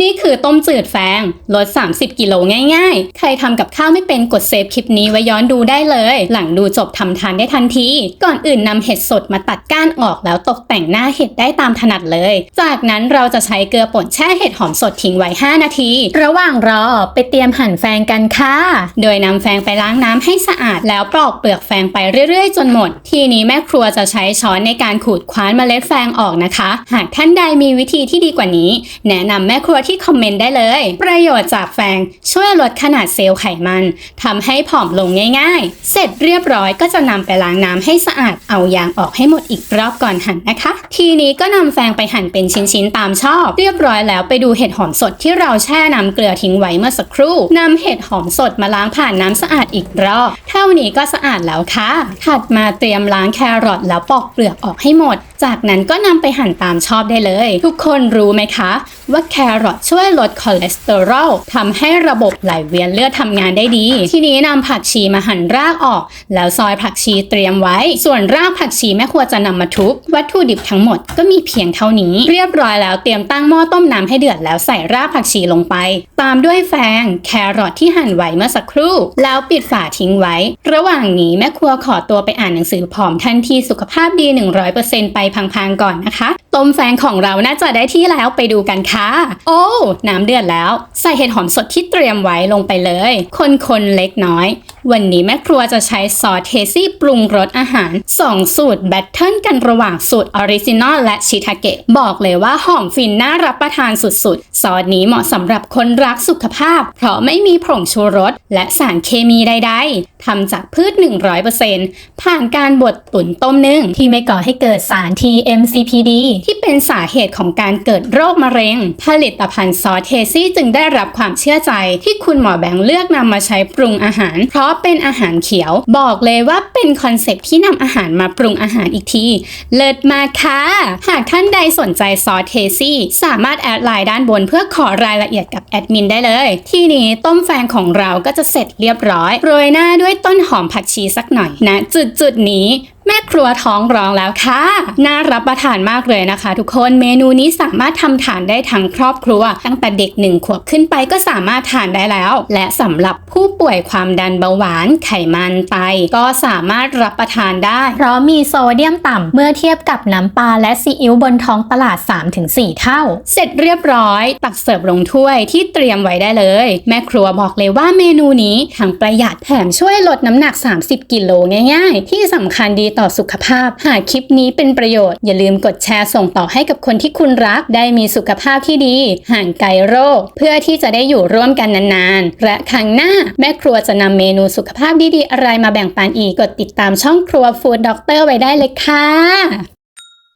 นี่ คือต้มจืดแฟงลด 30 กิโลง่ายๆ ใครทำกับข้าวไม่เป็นกดเซฟคลิปนี้ไว้ย้อนดูได้เลย หลังดูจบทำทานได้ทันที ก่อนอื่นนำเห็ดสดมาตัดก้านออกแล้วตกแต่งหน้าเห็ดได้ตามถนัดเลย จากนั้นเราจะใช้เกลือป่นแช่เห็ดหอมสดทิ้งไว้ 5 นาที ระหว่างรอไปเตรียมหั่นแฟงกันค่ะ โดยนำแฟงไปล้างน้ำให้สะอาดแล้วปลอกเปลือกแฟงไปเรื่อยๆ จนหมด ทีนี้แม่ครัวจะใช้ช้อนในการขูดคว้านเมล็ดแฟงออกนะคะ หากท่านใดมีวิธีที่ดีกว่านี้ แนะนำแม่ครัวที่คอมเมนต์ได้เลย ประโยชน์จากแฟงช่วยลดขนาดเซลล์ไขมันทำให้ผอมลงง่ายๆ เสร็จเรียบร้อยก็จะนำไปล้างน้ำให้สะอาดเอายางออกให้หมดอีกรอบก่อนหั่นนะคะ ทีนี้ก็นำแฟงไปหั่นเป็นชิ้นๆตามชอบ เรียบร้อยแล้วไปดูเห็ดหอมสดที่เราแช่น้ำเกลือทิ้งไว้เมื่อสักครู่นำเห็ดหอมสดมาล้างผ่านน้ำสะอาดอีกรอบเท่านี้ก็สะอาดแล้วค่ะถัดมาเตรียมล้างแครอทแล้วปอกเปลือกออกให้หมด จากนั้นก็นำไปหั่นตามชอบได้เลย ทุกคนรู้ไหมคะ ว่าแครอทช่วยลดคอเลสเตอรอลทำให้ระบบไหลเวียนเลือดทำงานได้ดี ทีนี้นำผักชีมาหั่นรากออก แล้วซอยผักชีเตรียมไว้ ส่วนรากผักชีแม่ครัวจะนำมาทุบวัตถุดิบทั้งหมดก็มีเพียงเท่านี้ เรียบร้อยแล้วเตรียมตั้งหม้อต้มน้ำให้เดือดแล้วใส่รากผักชีลงไป ตามด้วยแฟงแครอทที่หั่นไว้เมื่อสักครู่ แล้วปิดฝาทิ้งไว้ ระหว่างนี้แม่ครัวขอตัวไปอ่านหนังสือผอมทันทีสุขภาพดี 100%ไปพังๆก่อนนะคะ ต้มแฟงของเราน่าจะได้ที่แล้วไปดูกันค่ะ โอ้ น้ำเดือดแล้ว ใส่เห็ดหอมสดที่เตรียมไว้ลงไปเลย คนๆเล็กน้อยวันนี้แม่ครัวจะใช้ซอสเทซี่ปรุงรสอาหาร 2 สูตรแบทเทิลกันระหว่างสูตรออริจินอลและชิทาเกะบอกเลยว่าหอมฟินน่ารับประทานสุดๆ ซอสนี้เหมาะสำหรับคนรักสุขภาพ เพราะไม่มีผงชูรส และสารเคมีใดๆทำจากพืช 100%ผ่านการบดตุ๋นต้มนึ่งที่ไม่ก่อให้เกิดสาร TMCPD ที่เป็นสาเหตุของการเกิดโรคมะเร็ง ผลิตภัณฑ์ซอสเทซี่จึงได้รับความเชื่อใจ ที่คุณหมอแบงค์เลือกนำมาใช้ปรุงอาหารเพราะเป็นอาหารเขียว บอกเลยว่าเป็นคอนเซ็ปที่นำอาหารมาปรุงอาหารอีกที เลิศมากค่ะ หากท่านใดสนใจซอสเทซี่ สามารถแอดไลน์ด้านบนเพื่อขอรายละเอียดกับแอดมินได้เลย ที่นี้ต้มแฟงของเราก็จะเสร็จเรียบร้อย โรยหน้าด้วยต้นหอมผักชีสักหน่อยนะจุดจุดนี้แม่ครัวท้องร้องแล้วค่ะ น่ารับประทานมากเลยนะคะ ทุกคนเมนูนี้สามารถทำทานได้ทั้งครอบครัว ตั้งแต่เด็กหนึ่งขวบขึ้นไปก็สามารถทานได้แล้ว และสำหรับผู้ป่วยความดันเบาหวาน ไขมันไตก็สามารถรับประทานได้ เพราะมีโซเดียมต่ำเมื่อเทียบกับน้ำปลาและซีอิ๊วบนท้องตลาด 3-4 เท่า เสร็จเรียบร้อย ตักเสิร์ฟลงถ้วยที่เตรียมไว้ได้เลย แม่ครัวบอกเลยว่าเมนูนี้ทั้งประหยัดแถมช่วยลดน้ำหนัก 30 กิโลง่าย ๆ ที่สำคัญดีต่อสุขภาพ หากคลิปนี้เป็นประโยชน์ อย่าลืมกดแชร์ส่งต่อให้กับคนที่คุณรักได้มีสุขภาพที่ดี ห่างไกลโรค เพื่อที่จะได้อยู่ร่วมกันนานๆ และครั้งหน้าแม่ครัวจะนำเมนูสุขภาพดีๆอะไรมาแบ่งปันอีกกดติดตามช่องครัวฟู้ดด็อกเตอร์ไว้ได้เลยค่ะ